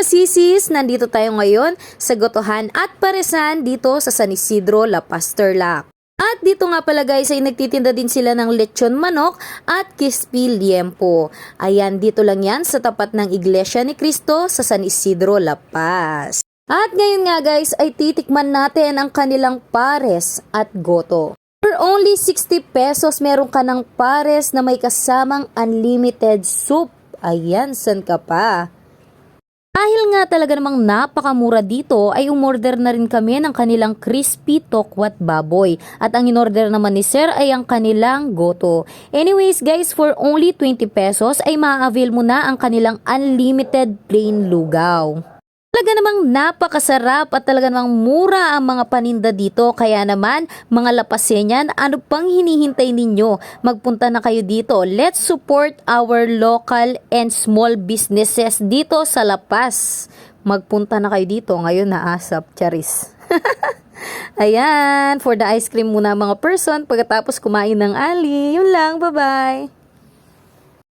mga sisis, nandito tayo ngayon sa Gotohan at Paresan dito sa San Isidro, La Pasterlac. At dito nga pala guys ay nagtitinda din sila ng lechon manok at crispy liempo. Ayan, dito lang yan sa tapat ng Iglesia ni Cristo sa San Isidro, La Paz. At ngayon nga guys ay titikman natin ang kanilang pares at goto. For only 60 pesos meron ka ng pares na may kasamang unlimited soup. Ayan, san ka pa? Dahil nga talaga namang napakamura dito ay umorder na rin kami ng kanilang crispy tokwat baboy. At ang inorder naman ni sir ay ang kanilang goto. Anyways guys, for only 20 pesos ay ma-avail mo na ang kanilang unlimited plain lugaw. Talaga namang napakasarap at talaga namang mura ang mga paninda dito. Kaya naman, mga lapasenyan, ano pang hinihintay ninyo? Magpunta na kayo dito. Let's support our local and small businesses dito sa La Paz. Magpunta na kayo dito. Ngayon naasap, charis. Ayan, for the ice cream muna mga person pagkatapos kumain ng ali. Yun lang, bye-bye.